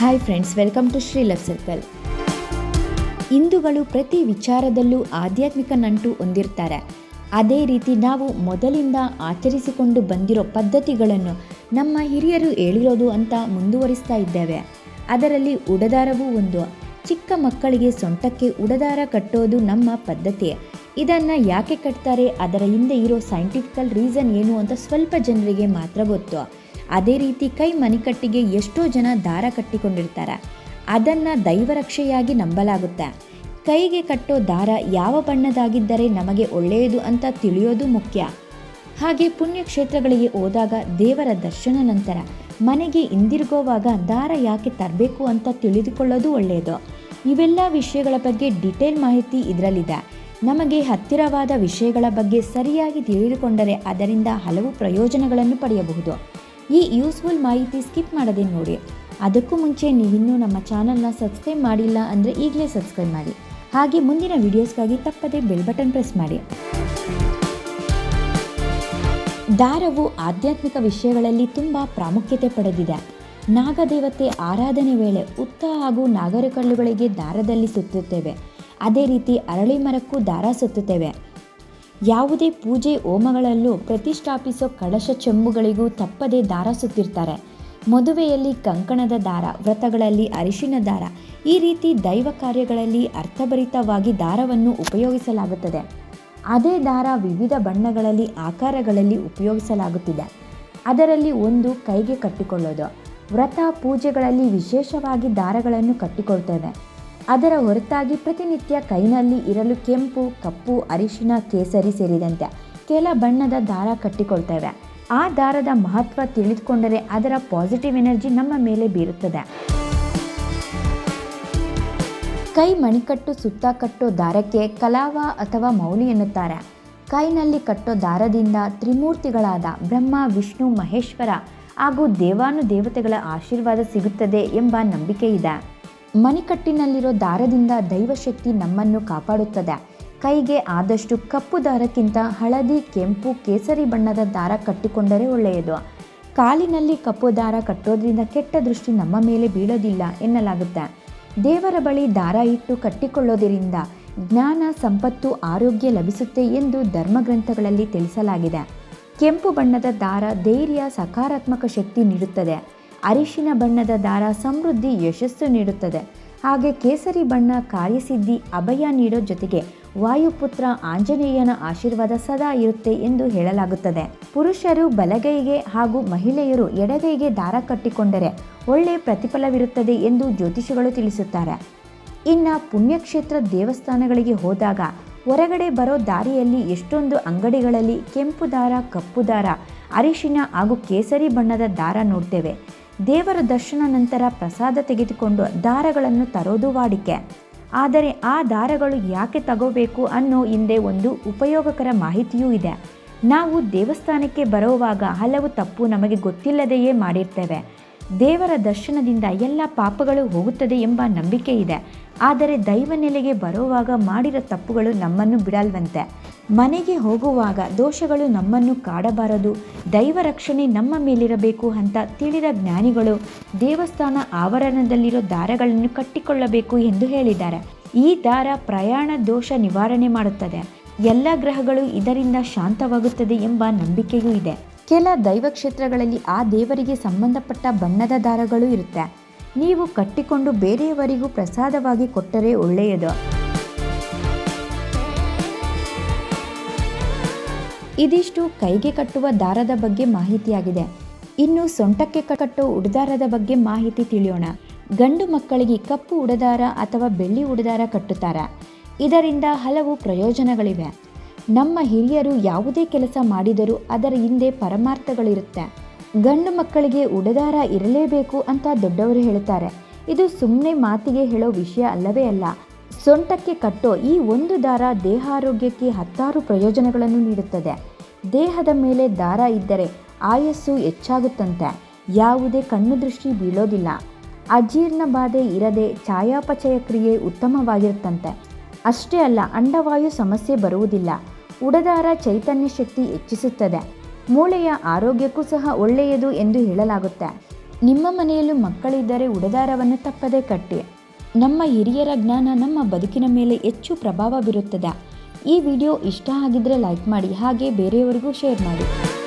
Hi friends welcome to Shri love circle ಹಿಂದೂಗಳು ಪ್ರತಿ ವಿಚಾರದಲ್ಲೂ ಆಧ್ಯಾತ್ಮಿಕ ನಂಟು ಹೊಂದಿರ್ತಾರೆ. ಅದೇ ರೀತಿ ನಾವು ಮೊದಲಿಂದ ಆಚರಿಸಿಕೊಂಡು ಬಂದಿರೋ ಪದ್ಧತಿಗಳನ್ನು ನಮ್ಮ ಹಿರಿಯರು ಹೇಳಿರೋದು ಅಂತ ಮುಂದುವರಿಸ್ತಾ ಇದ್ದೇವೆ. ಅದರಲ್ಲಿ ಉಡದಾರವೂ ಒಂದು. ಚಿಕ್ಕ ಮಕ್ಕಳಿಗೆ ಸೊಂಟಕ್ಕೆ ಉಡದಾರ ಕಟ್ಟೋದು ನಮ್ಮ ಪದ್ಧತಿ. ಇದನ್ನು ಯಾಕೆ ಕಟ್ತಾರೆ, ಅದರ ಹಿಂದೆ ಇರೋ ಸೈಂಟಿಫಿಕಲ್ ರೀಸನ್ ಏನು ಅಂತ ಸ್ವಲ್ಪ ಜನರಿಗೆ ಮಾತ್ರ ಗೊತ್ತು. ಅದೇ ರೀತಿ ಕೈ ಮಣಿಕಟ್ಟಿಗೆ ಎಷ್ಟೋ ಜನ ದಾರ ಕಟ್ಟಿಕೊಂಡಿರ್ತಾರೆ. ಅದನ್ನು ದೈವರಕ್ಷೆಯಾಗಿ ನಂಬಲಾಗುತ್ತೆ. ಕೈಗೆ ಕಟ್ಟೋ ದಾರ ಯಾವ ಬಣ್ಣದಾಗಿದ್ದರೆ ನಮಗೆ ಒಳ್ಳೆಯದು ಅಂತ ತಿಳಿಯೋದು ಮುಖ್ಯ. ಹಾಗೆ ಪುಣ್ಯಕ್ಷೇತ್ರಗಳಿಗೆ ಹೋದಾಗ ದೇವರ ದರ್ಶನ ನಂತರ ಮನೆಗೆ ಹಿಂದಿರುಗೋವಾಗ ದಾರ ಯಾಕೆ ತರಬೇಕು ಅಂತ ತಿಳಿದುಕೊಳ್ಳೋದು ಒಳ್ಳೆಯದು. ಇವೆಲ್ಲ ವಿಷಯಗಳ ಬಗ್ಗೆ ಡಿಟೇಲ್ ಮಾಹಿತಿ ಇದರಲ್ಲಿದೆ. ನಮಗೆ ಹತ್ತಿರವಾದ ವಿಷಯಗಳ ಬಗ್ಗೆ ಸರಿಯಾಗಿ ತಿಳಿದುಕೊಂಡರೆ ಅದರಿಂದ ಹಲವು ಪ್ರಯೋಜನಗಳನ್ನು ಪಡೆಯಬಹುದು. ಈ ಯೂಸ್ಫುಲ್ ಮಾಹಿತಿ ಸ್ಕಿಪ್ ಮಾಡದೆ ನೋಡಿ. ಅದಕ್ಕೂ ಮುಂಚೆ ನೀವಿನ್ನೂ ನಮ್ಮ ಚಾನಲ್ನ ಸಬ್ಸ್ಕ್ರೈಬ್ ಮಾಡಿಲ್ಲ ಅಂದರೆ ಈಗಲೇ ಸಬ್ಸ್ಕ್ರೈಬ್ ಮಾಡಿ. ಹಾಗೆ ಮುಂದಿನ ವಿಡಿಯೋಸ್ಗಾಗಿ ತಪ್ಪದೆ ಬೆಲ್ ಬಟನ್ ಪ್ರೆಸ್ ಮಾಡಿ. ದಾರವು ಆಧ್ಯಾತ್ಮಿಕ ವಿಷಯಗಳಲ್ಲಿ ತುಂಬ ಪ್ರಾಮುಖ್ಯತೆ ಪಡೆದಿದೆ. ನಾಗದೇವತೆ ಆರಾಧನೆ ವೇಳೆ ಉತ್ತ ಹಾಗೂ ನಾಗರಕಲ್ಲುಗಳಿಗೆ ದಾರದಲ್ಲಿ ಸುತ್ತುತ್ತೇವೆ. ಅದೇ ರೀತಿ ಅರಳಿ ಮರಕ್ಕೂ ದಾರ ಸುತ್ತುತ್ತೇವೆ. ಯಾವುದೇ ಪೂಜೆ ಹೋಮಗಳಲ್ಲೂ ಪ್ರತಿಷ್ಠಾಪಿಸೋ ಕಳಶ ಚೆಂಬುಗಳಿಗೂ ತಪ್ಪದೆ ದಾರ ಸುತ್ತಿರ್ತಾರೆ. ಮದುವೆಯಲ್ಲಿ ಕಂಕಣದ ದಾರ, ವ್ರತಗಳಲ್ಲಿ ಅರಿಶಿನ ದಾರ, ಈ ರೀತಿ ದೈವ ಕಾರ್ಯಗಳಲ್ಲಿ ಅರ್ಥಭರಿತವಾಗಿ ದಾರವನ್ನು ಉಪಯೋಗಿಸಲಾಗುತ್ತದೆ. ಅದೇ ದಾರ ವಿವಿಧ ಬಣ್ಣಗಳಲ್ಲಿ, ಆಕಾರಗಳಲ್ಲಿ ಉಪಯೋಗಿಸಲಾಗುತ್ತಿದೆ. ಅದರಲ್ಲಿ ಒಂದು ಕೈಗೆ ಕಟ್ಟಿಕೊಳ್ಳೋದು. ವ್ರತ ಪೂಜೆಗಳಲ್ಲಿ ವಿಶೇಷವಾಗಿ ದಾರಗಳನ್ನು ಕಟ್ಟಿಕೊಳ್ತೇವೆ. ಅದರ ಹೊರತಾಗಿ ಪ್ರತಿನಿತ್ಯ ಕೈನಲ್ಲಿ ಇರಲು ಕೆಂಪು, ಕಪ್ಪು, ಅರಿಶಿನ, ಕೇಸರಿ ಸೇರಿದಂತೆ ಕೆಲ ಬಣ್ಣದ ದಾರ ಕಟ್ಟಿಕೊಳ್ತೇವೆ. ಆ ದಾರದ ಮಹತ್ವ ತಿಳಿದುಕೊಂಡರೆ ಅದರ ಪಾಸಿಟಿವ್ ಎನರ್ಜಿ ನಮ್ಮ ಮೇಲೆ ಬೀರುತ್ತದೆ. ಕೈ ಮಣಿಕಟ್ಟು ಸುತ್ತ ಕಟ್ಟೋ ದಾರಕ್ಕೆ ಕಲಾವ ಅಥವಾ ಮೌಲಿ ಎನ್ನುತ್ತಾರೆ. ಕೈನಲ್ಲಿ ಕಟ್ಟೋ ದಾರದಿಂದ ತ್ರಿಮೂರ್ತಿಗಳಾದ ಬ್ರಹ್ಮ, ವಿಷ್ಣು, ಮಹೇಶ್ವರ ಹಾಗೂ ದೇವಾನು ದೇವತೆಗಳ ಆಶೀರ್ವಾದ ಸಿಗುತ್ತದೆ ಎಂಬ ನಂಬಿಕೆ ಇದೆ ಮಣಿಕಟ್ಟಿನಲ್ಲಿರೋ ದಾರದಿಂದ ದೈವಶಕ್ತಿ ನಮ್ಮನ್ನು ಕಾಪಾಡುತ್ತದೆ. ಕೈಗೆ ಆದಷ್ಟು ಕಪ್ಪು ದಾರಕ್ಕಿಂತ ಹಳದಿ, ಕೆಂಪು, ಕೇಸರಿ ಬಣ್ಣದ ದಾರ ಕಟ್ಟಿಕೊಂಡರೆ ಒಳ್ಳೆಯದು. ಕಾಲಿನಲ್ಲಿ ಕಪ್ಪು ದಾರ ಕಟ್ಟೋದ್ರಿಂದ ಕೆಟ್ಟ ದೃಷ್ಟಿ ನಮ್ಮ ಮೇಲೆ ಬೀಳೋದಿಲ್ಲ ಎನ್ನಲಾಗುತ್ತೆ. ದೇವರ ಬಳಿ ದಾರ ಇಟ್ಟು ಕಟ್ಟಿಕೊಳ್ಳೋದರಿಂದ ಜ್ಞಾನ, ಸಂಪತ್ತು, ಆರೋಗ್ಯ ಲಭಿಸುತ್ತೆ ಎಂದು ಧರ್ಮಗ್ರಂಥಗಳಲ್ಲಿ ತಿಳಿಸಲಾಗಿದೆ. ಕೆಂಪು ಬಣ್ಣದ ದಾರ ಧೈರ್ಯ, ಸಕಾರಾತ್ಮಕ ಶಕ್ತಿ ನೀಡುತ್ತದೆ. ಅರಿಶಿನ ಬಣ್ಣದ ದಾರ ಸಮೃದ್ಧಿ ಯಶಸ್ಸು ನೀಡುತ್ತದೆ. ಹಾಗೆ ಕೇಸರಿ ಬಣ್ಣ ಕಾರ್ಯಸಿದ್ಧಿ ಅಭಯ ನೀಡೋ ಜೊತೆಗೆ ವಾಯುಪುತ್ರ ಆಂಜನೇಯನ ಆಶೀರ್ವಾದ ಸದಾ ಇರುತ್ತೆ ಎಂದು ಹೇಳಲಾಗುತ್ತದೆ. ಪುರುಷರು ಬಲಗೈಗೆ ಹಾಗೂ ಮಹಿಳೆಯರು ಎಡಗೈಗೆ ದಾರ ಕಟ್ಟಿಕೊಂಡರೆ ಒಳ್ಳೆಯ ಪ್ರತಿಫಲವಿರುತ್ತದೆ ಎಂದು ಜ್ಯೋತಿಷಿಗಳು ತಿಳಿಸುತ್ತಾರೆ. ಇನ್ನು ಪುಣ್ಯಕ್ಷೇತ್ರ ದೇವಸ್ಥಾನಗಳಿಗೆ ಹೋದಾಗ ಹೊರಗಡೆ ಬರೋ ದಾರಿಯಲ್ಲಿ ಎಷ್ಟೊಂದು ಅಂಗಡಿಗಳಲ್ಲಿ ಕೆಂಪು ದಾರ, ಕಪ್ಪು ದಾರ, ಅರಿಶಿನ ಹಾಗೂ ಕೇಸರಿ ಬಣ್ಣದ ದಾರ ನೋಡ್ತೇವೆ. ದೇವರ ದರ್ಶನ ನಂತರ ಪ್ರಸಾದ ತೆಗೆದುಕೊಂಡು ದಾರಗಳನ್ನು ತರೋದು ವಾಡಿಕೆ. ಆದರೆ ಆ ದಾರಗಳು ಯಾಕೆ ತಗೋಬೇಕು ಅನ್ನೋ ಹಿಂದೆ ಒಂದು ಉಪಯೋಗಕರ ಮಾಹಿತಿಯೂ ಇದೆ. ನಾವು ದೇವಸ್ಥಾನಕ್ಕೆ ಬರುವಾಗ ಹಲವು ತಪ್ಪು ನಮಗೆ ಗೊತ್ತಿಲ್ಲದೆಯೇ ಮಾಡಿರ್ತೇವೆ. ದೇವರ ದರ್ಶನದಿಂದ ಎಲ್ಲ ಪಾಪಗಳು ಹೋಗುತ್ತದೆ ಎಂಬ ನಂಬಿಕೆ ಇದೆ. ಆದರೆ ದೈವ ನೆಲೆಗೆ ಬರುವಾಗ ಮಾಡಿರೋ ತಪ್ಪುಗಳು ನಮ್ಮನ್ನು ಬಿಡಲ್ವಂತೆ. ಮನೆಗೆ ಹೋಗುವಾಗ ದೋಷಗಳು ನಮ್ಮನ್ನು ಕಾಡಬಾರದು ದೈವ ರಕ್ಷಣೆ ನಮ್ಮ ಮೇಲಿರಬೇಕು ಅಂತ ತಿಳಿದ ಜ್ಞಾನಿಗಳು ದೇವಸ್ಥಾನ ಆವರಣದಲ್ಲಿರೋ ದಾರಗಳನ್ನು ಕಟ್ಟಿಕೊಳ್ಳಬೇಕು ಎಂದು ಹೇಳಿದ್ದಾರೆ. ಈ ದಾರ ಪ್ರಯಾಣ ದೋಷ ನಿವಾರಣೆ ಮಾಡುತ್ತದೆ. ಎಲ್ಲ ಗ್ರಹಗಳು ಇದರಿಂದ ಶಾಂತವಾಗುತ್ತದೆ ಎಂಬ ನಂಬಿಕೆಯೂ ಇದೆ. ಕೆಲ ದೈವ ಕ್ಷೇತ್ರಗಳಲ್ಲಿ ಆ ದೇವರಿಗೆ ಸಂಬಂಧಪಟ್ಟ ಬಣ್ಣದ ದಾರಗಳು ಇರುತ್ತೆ. ನೀವು ಕಟ್ಟಿಕೊಂಡು ಬೇರೆಯವರಿಗೂ ಪ್ರಸಾದವಾಗಿ ಕೊಟ್ಟರೆ ಒಳ್ಳೆಯದು. ಇದಿಷ್ಟು ಕೈಗೆ ಕಟ್ಟುವ ದಾರದ ಬಗ್ಗೆ ಮಾಹಿತಿಯಾಗಿದೆ. ಇನ್ನು ಸೊಂಟಕ್ಕೆ ಕಟ್ಟೋ ಉಡದಾರದ ಬಗ್ಗೆ ಮಾಹಿತಿ ತಿಳಿಯೋಣ. ಗಂಡು ಮಕ್ಕಳಿಗೆ ಕಪ್ಪು ಉಡದಾರ ಅಥವಾ ಬೆಳ್ಳಿ ಉಡದಾರ ಕಟ್ಟುತ್ತಾರೆ. ಇದರಿಂದ ಹಲವು ಪ್ರಯೋಜನಗಳಿವೆ. ನಮ್ಮ ಹಿರಿಯರು ಯಾವುದೇ ಕೆಲಸ ಮಾಡಿದರೂ ಅದರ ಹಿಂದೆ ಪರಮಾರ್ಥಗಳಿರುತ್ತೆ. ಗಂಡು ಮಕ್ಕಳಿಗೆ ಉಡದಾರ ಇರಲೇಬೇಕು ಅಂತ ದೊಡ್ಡವರು ಹೇಳುತ್ತಾರೆ. ಇದು ಸುಮ್ಮನೆ ಮಾತಿಗೆ ಹೇಳೋ ವಿಷಯ ಅಲ್ಲವೇ ಅಲ್ಲ. ಸೊಂಟಕ್ಕೆ ಕಟ್ಟೋ ಈ ಒಂದು ದಾರ ದೇಹಾರೋಗ್ಯಕ್ಕೆ ಹತ್ತಾರು ಪ್ರಯೋಜನಗಳನ್ನು ನೀಡುತ್ತದೆ. ದೇಹದ ಮೇಲೆ ದಾರ ಇದ್ದರೆ ಆಯಸ್ಸು ಹೆಚ್ಚಾಗುತ್ತಂತೆ. ಯಾವುದೇ ಕಣ್ಣು ದೃಷ್ಟಿ ಬೀಳೋದಿಲ್ಲ. ಅಜೀರ್ಣ ಬಾಧೆ ಇರದೆ ಛಾಯಾಪಚಯ ಕ್ರಿಯೆ ಉತ್ತಮವಾಗಿರುತ್ತಂತೆ. ಅಷ್ಟೇ ಅಲ್ಲ, ಅಂಡವಾಯು ಸಮಸ್ಯೆ ಬರುವುದಿಲ್ಲ. ಉಡದಾರ ಚೈತನ್ಯ ಶಕ್ತಿ ಹೆಚ್ಚಿಸುತ್ತದೆ. ಮೂಳೆಯ ಆರೋಗ್ಯಕ್ಕೂ ಸಹ ಒಳ್ಳೆಯದು ಎಂದು ಹೇಳಲಾಗುತ್ತೆ. ನಿಮ್ಮ ಮನೆಯಲ್ಲೂ ಮಕ್ಕಳಿದ್ದರೆ ಉಡದಾರವನ್ನು ತಪ್ಪದೇ ಕಟ್ಟಿ. ನಮ್ಮ ಹಿರಿಯರ ಜ್ಞಾನ ನಮ್ಮ ಬದುಕಿನ ಮೇಲೆ ಹೆಚ್ಚು ಪ್ರಭಾವ ಬೀರುತ್ತದೆ. ಈ ವಿಡಿಯೋ ಇಷ್ಟ ಆಗಿದ್ರೆ ಲೈಕ್ ಮಾಡಿ, ಹಾಗೆ ಬೇರೆಯವರಿಗೂ ಶೇರ್ ಮಾಡಿ.